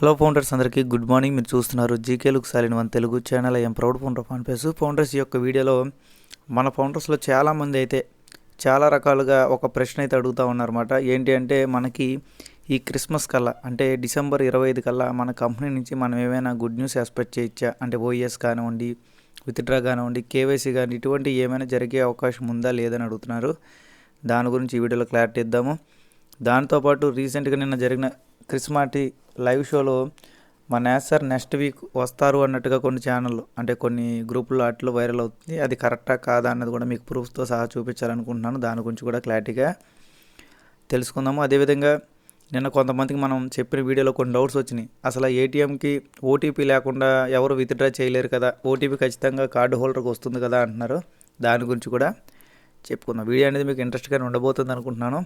Hello founders అందరికీ good morning మీరు చూస్తున్నారు GK look సాలిన్ one Telugu channel I'm proud founder fan pace founders యొక్క వీడియోలో మన ఫౌండర్స్లో చాలామంది అయితే చాలా రకాలుగా ఒక ప్రశ్న అయితే అడుగుతూ ఉన్నారన్నమాట. ఏంటి అంటే మనకి ఈ క్రిస్మస్ కల్లా అంటే డిసెంబర్ ఇరవై ఐదు కల్లా మన కంపెనీ నుంచి మనం ఏమైనా గుడ్ న్యూస్ ఎక్స్పెక్ట్ చేయొచ్చా? అంటే ఓఎస్ కానివ్వండి విత్డ్రా కానివ్వండి కేవైసీ కానీ ఇటువంటి ఏమైనా జరిగే అవకాశం ఉందా లేదని అడుగుతున్నారు. దాని గురించి ఈ వీడియోలో క్లారిటీ ఇద్దాము. దాంతోపాటు రీసెంట్గా నిన్న జరిగిన క్రిస్మాటి లైవ్ షోలో మా నేసర్ నెక్స్ట్ వీక్ వస్తారు అన్నట్టుగా కొన్ని ఛానళ్ళు అంటే కొన్ని గ్రూపులు ఆటలు వైరల్ అవుతుంది. అది కరెక్టా కాదా అన్నది కూడా మీకు ప్రూఫ్తో సహా చూపించాలనుకుంటున్నాను. దాని గురించి కూడా క్లారిటీగా తెలుసుకుందాము. అదేవిధంగా నిన్న కొంతమందికి మనం చెప్పిన వీడియోలో కొన్ని డౌట్స్ వచ్చినాయి. అసలు ఏటీఎంకి ఓటీపీ లేకుండా ఎవరు విత్డ్రా చేయలేరు కదా? ఓటీపీ ఖచ్చితంగా కార్డు హోల్డర్కి వస్తుంది కదా అంటున్నారు. దాని గురించి కూడా చెప్పుకుందాం. వీడియో అనేది మీకు ఇంట్రెస్ట్గా ఉండబోతుంది అనుకుంటున్నాను.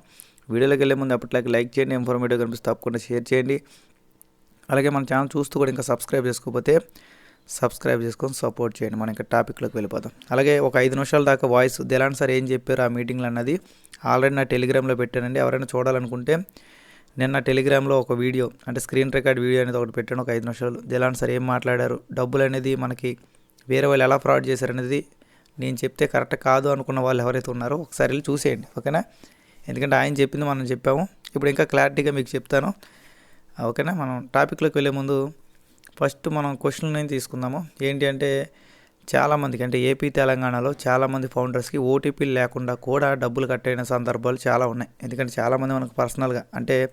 వీడియోలోకి వెళ్ళే ముందు అప్పట్లాగే లైక్ చేయండి ఇన్ఫర్మేటివ్ కనిపిస్తే తప్పకుండా షేర్ చేయండి. అలాగే మన ఛానల్ చూస్తూ కూడా ఇంకా సబ్స్క్రైబ్ చేసుకోకపోతే సబ్స్క్రైబ్ చేసుకొని సపోర్ట్ చేయండి. మనం ఇంకా టాపిక్లోకి వెళ్ళిపోతాం అలాగే ఒక ఐదు నిమిషాల దాకా వాయిస్ దిలాన్ సార్ ఏం చెప్పారు ఆ మీటింగ్లో అన్నది ఆల్రెడీ నా టెలిగ్రామ్లో పెట్టానండి. ఎవరైనా చూడాలనుకుంటే నిన్న టెలిగ్రామ్లో ఒక వీడియో అంటే స్క్రీన్ రికార్డ్ వీడియో అనేది ఒకటి పెట్టాను. ఒక ఐదు నిమిషాలు. దిలాన్ సార్ ఏం మాట్లాడారు? డబ్బులు అనేది మనకి వేరే వాళ్ళు ఎలా ఫ్రాడ్ చేశారనేది నేను చెప్తే కరెక్ట్ కాదు అనుకున్న వాళ్ళు ఎవరైతే ఉన్నారో ఒకసారి వెళ్ళి చూసేయండి ఓకేనా? ఎందుకంటే ఆయన చెప్పింది మనం చెప్పాము. ఇప్పుడు ఇంకా క్లారిటీగా మీకు చెప్తాను. ఓకేనా? మనం టాపిక్లోకి వెళ్ళే ముందు ఫస్ట్ మనం క్వశ్చన్ నేను తీసుకుందాము? ఏంటి అంటే చాలామందికి అంటే ఏపీ తెలంగాణలో చాలామంది ఫౌండర్స్కి ఓటీపీలు లేకుండా కూడా డబ్బులు కట్టైన సందర్భాలు చాలా ఉన్నాయి. ఎందుకంటే చాలామంది మనకు పర్సనల్గా అంటే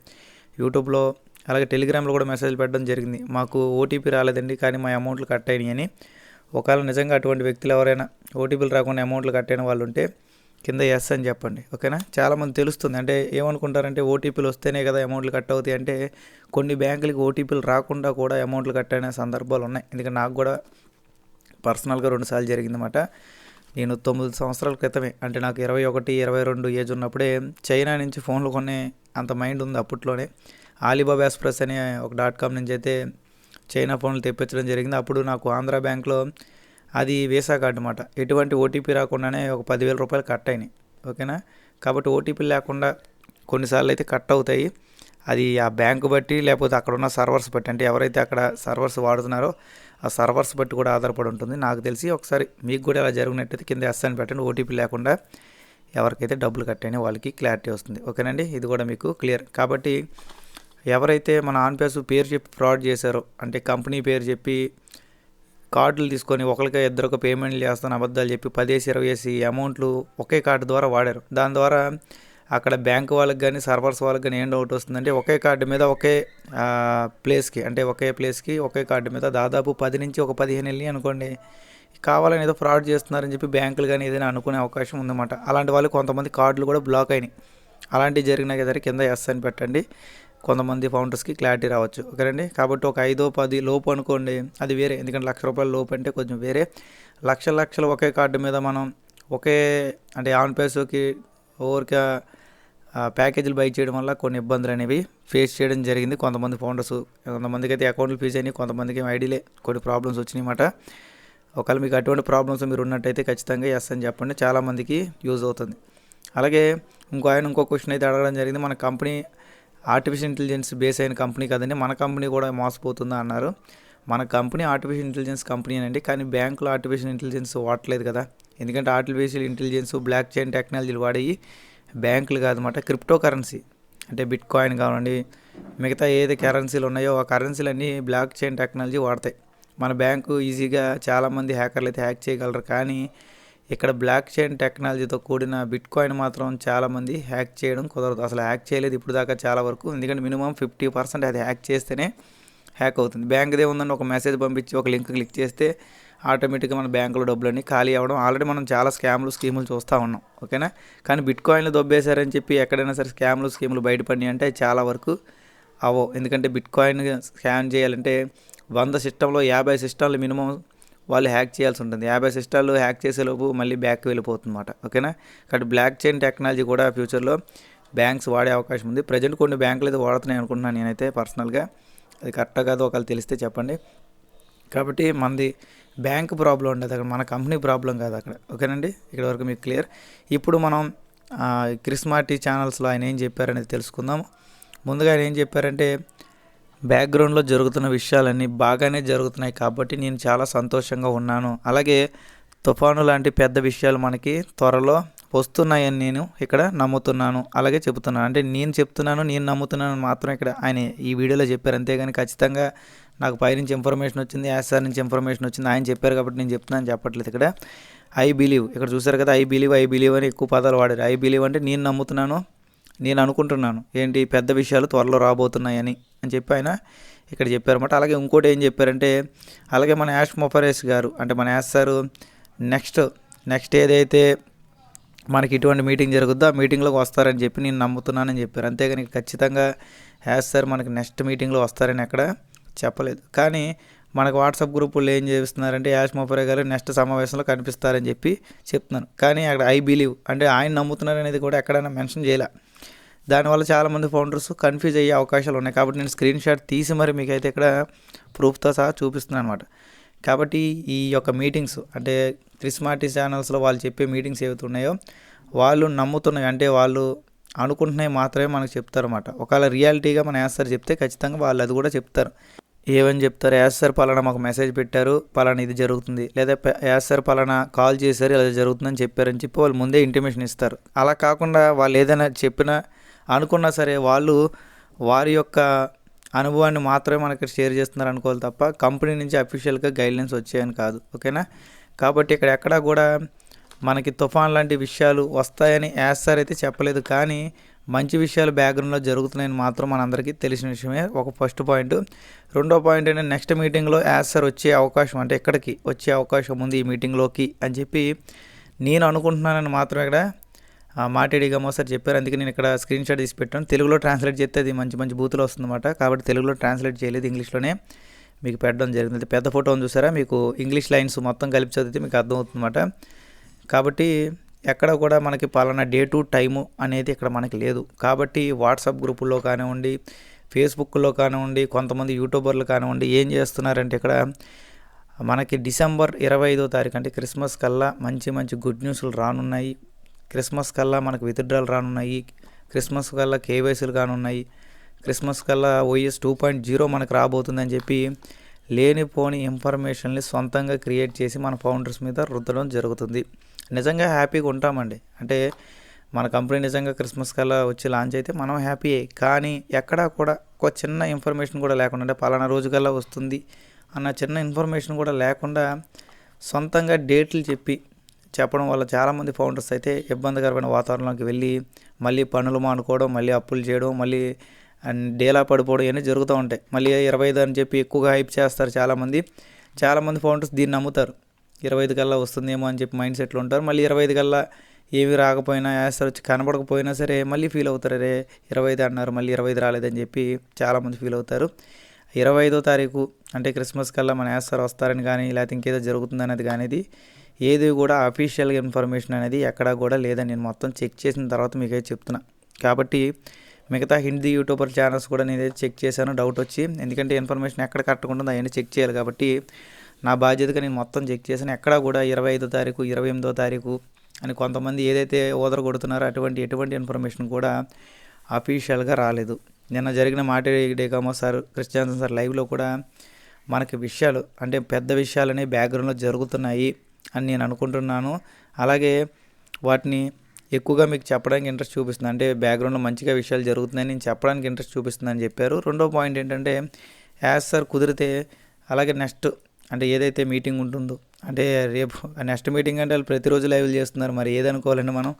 యూట్యూబ్లో అలాగే టెలిగ్రామ్లో కూడా మెసేజ్ పెట్టడం జరిగింది. మాకు ఓటీపీ రాలేదండి కానీ మా అమౌంట్లు కట్ అయినాయి అని ఒకవేళ నిజంగా అటువంటి వ్యక్తులు ఎవరైనా ఓటీపీలు రాకుండా అమౌంట్లు కట్టైన వాళ్ళు ఉంటే కింద ఎస్ అని చెప్పండి. ఓకేనా? చాలామంది తెలుస్తుంది. అంటే ఏమనుకుంటారంటే ఓటీపీలు వస్తేనే కదా అమౌంట్లు కట్ అవుతాయి అంటే కొన్ని బ్యాంకులకి ఓటీపీలు రాకుండా కూడా అమౌంట్లు కట్ అయిన సందర్భాలు ఉన్నాయి. ఎందుకంటే నాకు కూడా పర్సనల్గా రెండుసార్లు జరిగిందన్నమాట. నేను తొమ్మిది సంవత్సరాల క్రితమే అంటే నాకు ఇరవై ఒకటి ఇరవై రెండు ఏజ్ ఉన్నప్పుడే చైనా నుంచి ఫోన్లు కొనే అంత మైండ్ ఉంది అప్పట్లోనే. ఆలీబాబా ఎక్స్ప్రెస్ అనే ఒక డాట్ కామ్ నుంచి అయితే చైనా ఫోన్లు తెప్పించడం జరిగింది. అప్పుడు నాకు ఆంధ్ర బ్యాంక్లో అది వీసా కార్డు అనమాట ఎటువంటి ఓటీపీ రాకుండానే ఒక పదివేల రూపాయలు కట్ అయినాయి. ఓకేనా? కాబట్టి ఓటీపీ లేకుండా కొన్నిసార్లు అయితే కట్ అవుతాయి. అది ఆ బ్యాంకు బట్టి లేకపోతే అక్కడ ఉన్న సర్వర్స్ బట్టి అంటే ఎవరైతే అక్కడ సర్వర్స్ వాడుతున్నారో ఆ సర్వర్స్ బట్టి కూడా ఆధారపడి ఉంటుంది. నాకు తెలిసి ఒకసారి మీకు కూడా అలా జరిగినట్టయితే కింద ఎస్ అని పెట్టండి ఓటీపీ లేకుండా ఎవరికైతే డబ్బులు కట్టాయని వాళ్ళకి క్లారిటీ వస్తుంది. ఓకేనండి? ఇది కూడా మీకు క్లియర్. కాబట్టి ఎవరైతే మన ఆన్పేస్ పేరు చెప్పి ఫ్రాడ్ చేశారో అంటే కంపెనీ పేరు చెప్పి కార్డులు తీసుకొని ఒకరికి ఇద్దరికి పేమెంట్లు చేస్తాను అబద్ధాలు చెప్పి పదేసి ఇరవై వేసి అమౌంట్లు ఒకే కార్డు ద్వారా వాడారు. దాని ద్వారా అక్కడ బ్యాంక్ వాళ్ళకి కానీ సర్వర్స్ వాళ్ళకి కానీ ఏం డౌట్ వస్తుందంటే ఒకే కార్డు మీద ఒకే ప్లేస్కి అంటే ఒకే ప్లేస్కి ఒకే కార్డు మీద దాదాపు పది నుంచి ఒక పదిహేను వెళ్ళి అనుకోండి. కావాలని ఏదో ఫ్రాడ్ చేస్తున్నారని చెప్పి బ్యాంకులు కానీ ఏదైనా అనుకునే అవకాశం ఉందన్నమాట. అలాంటి వాళ్ళు కొంతమంది కార్డులు కూడా బ్లాక్ అయినాయి. అలాంటివి జరిగినా కదా కింద ఎస్ అని పెట్టండి. కొంతమంది ఫౌండర్స్కి క్లారిటీ రావచ్చు. ఓకేనండి? కాబట్టి ఒక ఐదో పది లోపు అనుకోండి అది వేరే. ఎందుకంటే లక్ష రూపాయల లోపు అంటే కొంచెం వేరే. లక్ష లక్షలు ఒకే కార్డు మీద మనం ఒకే అంటే ఆన్ పేసోకి ఓవర్గా ప్యాకేజీలు బై చేయడం వల్ల కొన్ని ఇబ్బందులు అనేవి ఫేస్ చేయడం జరిగింది. కొంతమంది ఫౌండర్స్ కొంతమందికి అయితే అకౌంట్లు ఫీజ్ అయినాయి కొంతమందికి ఐడీలే కొన్ని ప్రాబ్లమ్స్ వచ్చినాయి అన్నమాట. ఒకవేళ మీకు అటువంటి ప్రాబ్లమ్స్ మీరు ఉన్నట్టయితే ఖచ్చితంగా ఎస్ అని చెప్పండి. చాలామందికి యూజ్ అవుతుంది. అలాగే ఇంకో ఆయన ఇంకో క్వశ్చన్ అయితే అడగడం జరిగింది. మన కంపెనీ ఆర్టిఫిషియల్ ఇంటెలిజెన్స్ బేస్ అయిన కంపెనీ కదండి. మన కంపెనీ కూడా మోసపోతుందా అన్నారు. మన కంపెనీ ఆర్టిఫిషియల్ ఇంటెలిజెన్స్ కంపెనీ అండి కానీ బ్యాంకులో ఆర్టిఫిషియల్ ఇంటెలిజెన్స్ వాడలేదు కదా. ఎందుకంటే ఆర్టిఫిషియల్ ఇంటెలిజెన్స్ బ్లాక్ చైన్ టెక్నాలజీలు వాడి బ్యాంకులు కాదన్నమాట. క్రిప్టో కరెన్సీ అంటే బిట్ కాయిన్ కావాలండి మిగతా ఏది కరెన్సీలు ఉన్నాయో ఆ కరెన్సీలన్నీ బ్లాక్ చైన్ టెక్నాలజీ వాడతాయి. మన బ్యాంకు ఈజీగా చాలామంది హ్యాకర్లు అయితే హ్యాక్ చేయగలరు. కానీ ఇక్కడ బ్లాక్ చైన్ టెక్నాలజీతో కూడిన బిట్ కాయిన్ మాత్రం చాలామంది హ్యాక్ చేయడం కుదరదు. అసలు హ్యాక్ చేయలేదు ఇప్పుడు దాకా చాలా వరకు. ఎందుకంటే మినిమం ఫిఫ్టీ పర్సెంట్ అది హ్యాక్ చేస్తేనే హ్యాక్ అవుతుంది. బ్యాంక్దే ఉందని ఒక మెసేజ్ పంపించి ఒక లింక్ క్లిక్ చేస్తే ఆటోమేటిక్గా మన బ్యాంకులో డబ్బులన్నీ ఖాళీ అవ్వడం. ఆల్రెడీ మనం చాలా స్కామ్లు స్కీములు చూస్తూ ఉన్నాం. ఓకేనా? కానీ బిట్ కాయిన్లు దొబ్బేశారని చెప్పి ఎక్కడైనా సరే స్కామ్లు స్కీములు బయటపడినాయి అంటే చాలా వరకు అవో. ఎందుకంటే బిట్ కాయిన్ స్కామ్ చేయాలంటే వంద సిస్టంలో యాభై సిస్టంలు మినిమం వాళ్ళు హ్యాక్ చేయాల్సి ఉంటుంది. యాభై సిస్టాలు హ్యాక్ చేసేలోపు మళ్ళీ బ్యాక్ వెళ్ళిపోతుందన్నమాట. ఓకేనా? కాబట్టి బ్లాక్ చైన్ టెక్నాలజీ కూడా ఫ్యూచర్లో బ్యాంక్స్ వాడే అవకాశం ఉంది. ప్రజెంట్ కొన్ని బ్యాంకులు అయితే వాడుతున్నాయి అనుకుంటున్నాను నేనైతే పర్సనల్గా. అది కరెక్ట్ కాదు ఒకవేళ తెలిస్తే చెప్పండి. కాబట్టి మనది బ్యాంక్ ప్రాబ్లం ఉండదు అక్కడ. మన కంపెనీ ప్రాబ్లం కాదు అక్కడ. ఓకేనండి? ఇక్కడ వరకు మీకు క్లియర్. ఇప్పుడు మనం క్రిస్మార్టీ ఛానల్స్లో ఆయన ఏం చెప్పారనేది తెలుసుకుందాం. ముందుగా ఆయన ఏం చెప్పారంటే బ్యాక్గ్రౌండ్లో జరుగుతున్న విషయాలన్నీ బాగానే జరుగుతున్నాయి కాబట్టి నేను చాలా సంతోషంగా ఉన్నాను. అలాగే తుఫాను లాంటి పెద్ద విషయాలు మనకి త్వరలో వస్తున్నాయని నేను ఇక్కడ నమ్ముతున్నాను. అలాగే చెబుతున్నాను. అంటే నేను చెప్తున్నాను నేను నమ్ముతున్నాను మాత్రం ఇక్కడ ఆయన ఈ వీడియోలో చెప్పారు. అంతేగాని ఖచ్చితంగా నాకు పైనుంచి ఇన్ఫర్మేషన్ వచ్చింది యాసార్ నుంచి ఇన్ఫర్మేషన్ వచ్చింది ఆయన చెప్పారు కాబట్టి నేను చెప్తున్నాను చెప్పట్లేదు ఇక్కడ. I believe. ఇక్కడ చూసారు కదా ఐ బిలీవ్ ఐ బిలీవ్ అని ఎక్కువ పదాలు వాడారు. ఐ బిలీవ్ అంటే నేను నమ్ముతున్నాను నేను అనుకుంటున్నాను. ఏంటి? పెద్ద విషయాలు త్వరలో రాబోతున్నాయని. అని చెప్పి ఆయన ఇక్కడ చెప్పారన్నమాట. అలాగే ఇంకోటి ఏం చెప్పారంటే అలాగే మన యాష్ మొఫరేస్ గారు అంటే మన యాష్ సారు నెక్స్ట్ నెక్స్ట్ ఏదైతే మనకి ఇటువంటి మీటింగ్ జరుగుద్దో ఆ మీటింగ్లోకి వస్తారని చెప్పి నేను నమ్ముతున్నానని చెప్పారు. అంతేగాని ఖచ్చితంగా యాజ్ సార్ మనకి నెక్స్ట్ మీటింగ్లో వస్తారని ఎక్కడ చెప్పలేదు. కానీ మనకు వాట్సాప్ గ్రూపుల్లో ఏం చేస్తున్నారంటే యాష్ మొఫరే గారు నెక్స్ట్ సమావేశంలో కనిపిస్తారని చెప్పి చెప్తున్నాను. కానీ అక్కడ ఐ బిలీవ్ అంటే ఆయన నమ్ముతున్నారు అనేది కూడా ఎక్కడైనా మెన్షన్ చేయలే. దానివల్ల చాలామంది ఫౌండర్స్ కన్ఫ్యూజ్ అయ్యే అవకాశాలు ఉన్నాయి. కాబట్టి నేను స్క్రీన్ షాట్ తీసి మరి మీకైతే ఇక్కడ ప్రూఫ్తో సహా చూపిస్తున్నాను అనమాట కాబట్టి ఈ యొక్క మీటింగ్స్ అంటే త్రిస్మార్టీ ఛానల్స్లో వాళ్ళు చెప్పే మీటింగ్స్ ఏవైతే ఉన్నాయో వాళ్ళు నమ్ముతున్నాయి. అంటే వాళ్ళు అనుకుంటున్నాయి మాత్రమే మనకు చెప్తారన్నమాట ఒకవేళ రియాలిటీగా మన యాస్ సార్ చెప్తే ఖచ్చితంగా వాళ్ళు అది కూడా చెప్తారు. ఏమని చెప్తారు? యాస్ సార్ పలానా మాకు మెసేజ్ పెట్టారు పలానా ఇది జరుగుతుంది. లేదా యాస్ సార్ పలానా కాల్ చేశారు ఇలా జరుగుతుందని చెప్పారని చెప్పి వాళ్ళు ముందే ఇంటిమేషన్ ఇస్తారు. అలా కాకుండా వాళ్ళు ఏదైనా చెప్పినా అనుకున్నా సరే వాళ్ళు వారి యొక్క అనుభవాన్ని మాత్రమే మనకి షేర్ చేస్తున్నారు అనుకోవాలి తప్ప కంపెనీ నుంచి అఫీషియల్గా గైడ్లైన్స్ వచ్చాయని కాదు ఓకేనా? కాబట్టి ఇక్కడ ఎక్కడా కూడా మనకి తుఫాన్ లాంటి విషయాలు వస్తాయని యాస్ సార్ అయితే చెప్పలేదు కానీ మంచి విషయాలు బ్యాక్గ్రౌండ్లో జరుగుతున్నాయని మాత్రం మనందరికీ తెలిసిన విషయమే. ఒక ఫస్ట్ పాయింట్ రెండో పాయింట్ ఏంటంటే నెక్స్ట్ మీటింగ్లో యాస్ సార్ వచ్చే అవకాశం అంటే ఎక్కడికి వచ్చే అవకాశం ఉంది ఈ మీటింగ్లోకి అని చెప్పి నేను అనుకుంటున్నానని మాత్రం ఇక్కడ మాటేడిగా మోసారి సార్ చెప్పారు. అందుకే నేను ఇక్కడ స్క్రీన్ షాట్ తీసి పెట్టాను. తెలుగులో ట్రాన్స్లేట్ చేస్తే అది మంచి మంచి బూతులు వస్తుందన్నమాట. కాబట్టి తెలుగులో ట్రాన్స్లేట్ చేయలేదు ఇంగ్లీష్లోనే మీకు పెట్టడం జరిగింది. పెద్ద ఫోటో చూసారా? మీకు ఇంగ్లీష్ లైన్స్ మొత్తం కలిపి చదివితే మీకు అర్థమవుతుందన్నమాట. కాబట్టి ఎక్కడ కూడా మనకి పలానా డే టు టైము అనేది ఇక్కడ మనకి లేదు. కాబట్టి వాట్సాప్ గ్రూపుల్లో కానివ్వండి ఫేస్బుక్లో కానివ్వండి కొంతమంది యూట్యూబర్లు కానివ్వండి ఏం చేస్తున్నారంటే ఇక్కడ మనకి డిసెంబర్ ఇరవై ఐదో తారీఖు అంటే క్రిస్మస్ కల్లా మంచి మంచి గుడ్ న్యూస్లు రానున్నాయి. క్రిస్మస్ కల్లా మనకు విత్డ్రాల్ రానున్నాయి. క్రిస్మస్ కల్లా కేవైసీలు కానున్నాయి. క్రిస్మస్ కల్లా ఓఎస్ టూ పాయింట్ జీరో మనకు రాబోతుందని చెప్పి లేనిపోని ఇన్ఫర్మేషన్ని సొంతంగా క్రియేట్ చేసి మన ఫౌండర్స్ మీద రుద్దడం జరుగుతుంది. నిజంగా హ్యాపీగా ఉంటామండి. అంటే మన కంపెనీ నిజంగా క్రిస్మస్ కల్లా వచ్చి లాంచ్ అయితే మనం హ్యాపీయే. కానీ ఎక్కడా కూడా ఒక చిన్న ఇన్ఫర్మేషన్ కూడా లేకుండా అంటే పలానా రోజు కల్లా వస్తుంది అన్న చిన్న ఇన్ఫర్మేషన్ కూడా లేకుండా సొంతంగా డేట్లు చెప్పి చెప్పడం వల్ల చాలామంది ఫౌండర్స్ అయితే ఇబ్బందికరమైన వాతావరణంలోకి వెళ్ళి మళ్ళీ పనులు మానుకోవడం మళ్ళీ అప్పులు చేయడం మళ్ళీ అండ్ డేలా పడిపోవడం ఇవన్నీ జరుగుతూ ఉంటాయి. మళ్ళీ ఇరవై ఐదు అని చెప్పి ఎక్కువగా హైప్ చేస్తారు చాలామంది. చాలామంది ఫౌండర్స్ దీన్ని నమ్ముతారు. ఇరవై ఐదు కల్లా వస్తుందేమో అని చెప్పి మైండ్ సెట్లో ఉంటారు. మళ్ళీ ఇరవై ఐదు కల్లా ఏమి రాకపోయినా యాసర్ వచ్చి కనబడకపోయినా సరే మళ్ళీ ఫీల్ అవుతారు. రే ఇరవై ఐదు అన్నారు మళ్ళీ ఇరవై ఐదు రాలేదని చెప్పి చాలామంది ఫీల్ అవుతారు. ఇరవై ఐదో తారీఖు అంటే క్రిస్మస్ కల్లా మన యాసర్ వస్తారని కానీ లేకపోతే ఇంకేదో జరుగుతుందనేది కానీ ఏది కూడా అఫీషియల్గా ఇన్ఫర్మేషన్ అనేది ఎక్కడా కూడా లేదని నేను మొత్తం చెక్ చేసిన తర్వాత మీకైతే చెప్తున్నా. కాబట్టి మిగతా హిందీ యూట్యూబర్ ఛానల్స్ కూడా నేనైతే చెక్ చేశాను డౌట్ వచ్చి. ఎందుకంటే ఇన్ఫర్మేషన్ ఎక్కడ కరెక్ట్గా ఉంటుందో అవన్నీ చెక్ చేయాలి కాబట్టి నా బాధ్యతగా నేను మొత్తం చెక్ చేశాను. ఎక్కడా కూడా ఇరవై ఐదో తారీఖు ఇరవై ఎనిమిదో తారీఖు అని కొంతమంది ఏదైతే ఓదర కొడుతున్నారో అటువంటి ఎటువంటి ఇన్ఫర్మేషన్ కూడా అఫీషియల్గా రాలేదు. నిన్న జరిగిన మాటే డేకామో సార్ క్రిస్టియాన్సన్ సార్ లైవ్లో కూడా మనకి విషయాలు అంటే పెద్ద విషయాలనే బ్యాక్గ్రౌండ్లో జరుగుతున్నాయి. అని నేను అనుకుంటున్నాను. అలాగే వాటిని ఎక్కువగా మీకు చెప్పడానికి ఇంట్రెస్ట్ చూపిస్తుంది. అంటే బ్యాక్గ్రౌండ్లో మంచిగా విషయాలు జరుగుతున్నాయని నేను చెప్పడానికి ఇంట్రెస్ట్ చూపిస్తుందని చెప్పారు. రెండో పాయింట్ ఏంటంటే యాజ్ సార్ కుదిరితే అలాగే నెక్స్ట్ అంటే ఏదైతే మీటింగ్ ఉంటుందో అంటే రేపు నెక్స్ట్ మీటింగ్ అంటే వాళ్ళు ప్రతిరోజు లైవ్లు చేస్తున్నారు. మరి ఏదనుకోవాలండి మనం?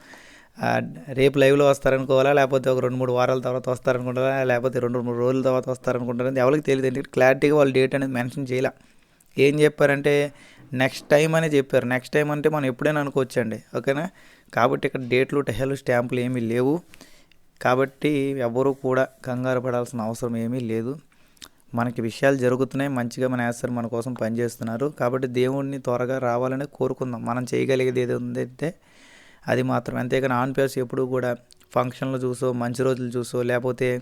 రేపు లైవ్లో వస్తారనుకోవాలా? లేకపోతే ఒక రెండు మూడు వారాల తర్వాత వస్తారనుకుంటారా? లేకపోతే రెండు మూడు రోజుల తర్వాత వస్తారనుకుంటారా? ఎవరికి తెలియదు. ఎందుకంటే క్లారిటీగా వాళ్ళు డేట్ అనేది మెన్షన్ చేయాల. ఏం చెప్పారంటే నెక్స్ట్ టైం అని చెప్పారు. నెక్స్ట్ టైం అంటే మనం ఎప్పుడైనా అనుకోవచ్చండి. ఓకేనా? కాబట్టి ఇక్కడ డేట్లు టెహలు స్టాంపులు ఏమీ లేవు. కాబట్టి ఎవరు కూడా కంగారు పడాల్సిన అవసరం ఏమీ లేదు. మనకి విషయాలు జరుగుతున్నాయి. మంచిగా మన యాసర్ మన కోసం పనిచేస్తున్నారు కాబట్టి దేవుడిని త్వరగా రావాలని కోరుకుందాం. మనం చేయగలిగేది ఏది ఉందంటే అది మాత్రం అంతేకాని ఆన్ పేర్స్ ఎప్పుడు కూడా ఫంక్షన్లు చూసో మంచి రోజులు చూసో లేకపోతే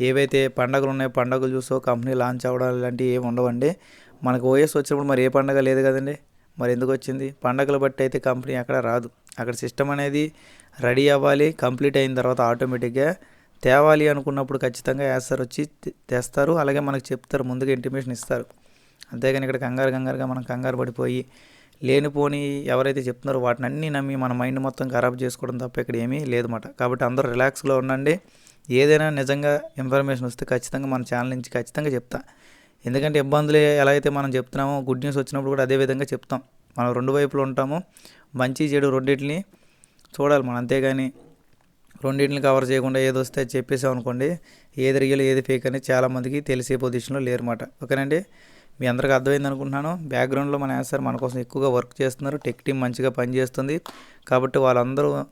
ఏవైతే పండగలు ఉన్నాయో పండగలు చూసో కంపెనీ లాంచ్ అవ్వడం లాంటివి ఏమి ఉండవండి. మనకు ఓఎస్ వచ్చినప్పుడు మరి ఏ పండగ లేదు కదండి. మరి ఎందుకు వచ్చింది? పండగలు బట్టి అయితే కంపెనీ అక్కడ రాదు. అక్కడ సిస్టమ్ అనేది రెడీ అవ్వాలి కంప్లీట్ అయిన తర్వాత ఆటోమేటిక్గా తేవాలి అనుకున్నప్పుడు ఖచ్చితంగా యాసర్ వచ్చి తెస్తారు. అలాగే మనకు చెప్తారు ముందుగా ఇంటిమేషన్ ఇస్తారు. అంతేగాని ఇక్కడ కంగారు కంగారుగా మనం కంగారు పడిపోయి లేనిపోని ఎవరైతే చెప్తున్నారో వాటిని అన్నీ నమ్మి మన మైండ్ మొత్తం ఖరాబ్ చేసుకోవడం తప్ప ఇక్కడ ఏమీ లేదన్నమాట. కాబట్టి అందరూ రిలాక్స్లో ఉండండి. ఏదైనా నిజంగా ఇన్ఫర్మేషన్ వస్తే ఖచ్చితంగా మన ఛానల్ నుంచి ఖచ్చితంగా చెప్తా. ఎందుకంటే ఇబ్బందులు ఎలా అయితే మనం చెప్తున్నామో గుడ్ న్యూస్ వచ్చినప్పుడు కూడా అదే విధంగా చెప్తాం. మనం రెండు వైపులు ఉంటాము. మంచి చెడు రెండింటిని చూడాలి మనం. అంతేగాని రెండింటిని కవర్ చేయకుండా ఏది వస్తే చెప్పేసాం అనుకోండి ఏది రియల్ ఏది ఫేక్ అని చాలామందికి తెలిసే పొజిషన్లో లేరన్నమాట ఓకేనండి? మీ అందరికి అర్థమైంది అనుకుంటున్నాను. బ్యాక్గ్రౌండ్లో మన యాన్సర్ మన కోసం ఎక్కువగా వర్క్ చేస్తున్నారు. టెక్ టీం మంచిగా పనిచేస్తుంది. కాబట్టి వాళ్ళందరూ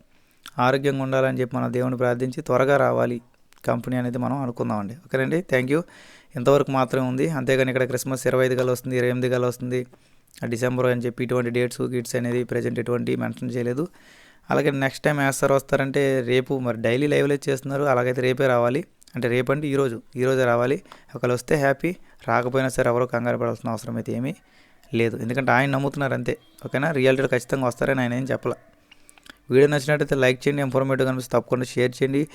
ఆరోగ్యంగా ఉండాలని చెప్పి మన దేవుని ప్రార్థించి త్వరగా రావాలి. కంపెనీ అనేది మనం అనుకుందామండి. ఓకేనండి? థ్యాంక్ యూ ఇంతవరకు మాత్రమే ఉంది. అంతేగాని ఇక్కడ క్రిస్మస్ ఇరవై ఐదు గల వస్తుంది ఇరవై ఎనిమిది గల వస్తుంది డిసెంబర్ అని చెప్పి ఇటువంటి డేట్స్ గిట్స్ అనేది ప్రజెంట్ ఎటువంటి మెన్షన్ చేయలేదు. అలాగే నెక్స్ట్ టైం వేస్తారు వస్తారంటే రేపు మరి డైలీ లైవ్లో చేస్తున్నారు. అలాగైతే రేపే రావాలి. అంటే రేపంటే అంటే ఈరోజు ఈరోజే రావాలి. ఒకవేళ వస్తే హ్యాపీ. రాకపోయినా సరే ఎవరో కంగారు పడాల్సిన అవసరం అయితే ఏమీ లేదు. ఎందుకంటే ఆయన నమ్ముతున్నారు అంతే. ఓకేనా? రియాలిటీలో ఖచ్చితంగా వస్తారని ఆయన ఏం చెప్పాల. వీడియో నచ్చినట్టయితే లైక్ చేయండి ఇన్ఫర్మేటివ్ కనిపిస్తే తప్పకుండా షేర్ చేయండి.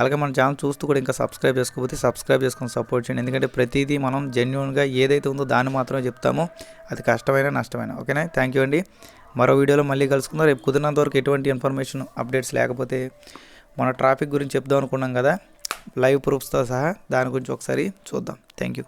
అలాగే మన ఛానల్ చూస్తూ కూడా ఇంకా సబ్స్క్రైబ్ చేసుకోకపోతే సబ్స్క్రైబ్ చేసుకొని సపోర్ట్ చేయండి. ఎందుకంటే ప్రతిదీ మనం జెన్యున్గా ఏదైతే ఉందో దాన్ని మాత్రమే చెప్తామో అది కష్టమైన నష్టమైన. ఓకేనా? థ్యాంక్ యూ అండి. మరో వీడియోలో మళ్ళీ కలుసుకుందాం. రేపు కుదిరినంత వరకు ఎటువంటి ఇన్ఫర్మేషన్ అప్డేట్స్ లేకపోతే మన ట్రాఫిక్ గురించి చెప్దాం అనుకున్నాం కదా. లైవ్ ప్రూఫ్స్తో సహా దాని గురించి ఒకసారి చూద్దాం. Thank you